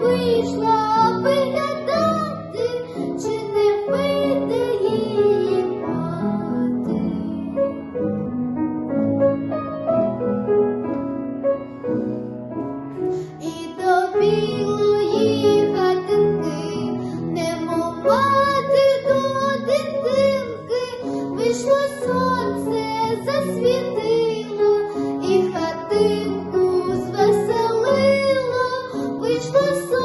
вийшла виглядати, чи не вийде її мати. І до білої хатинки, немов мати до дитинки, вийшло сонце засвіти. isso?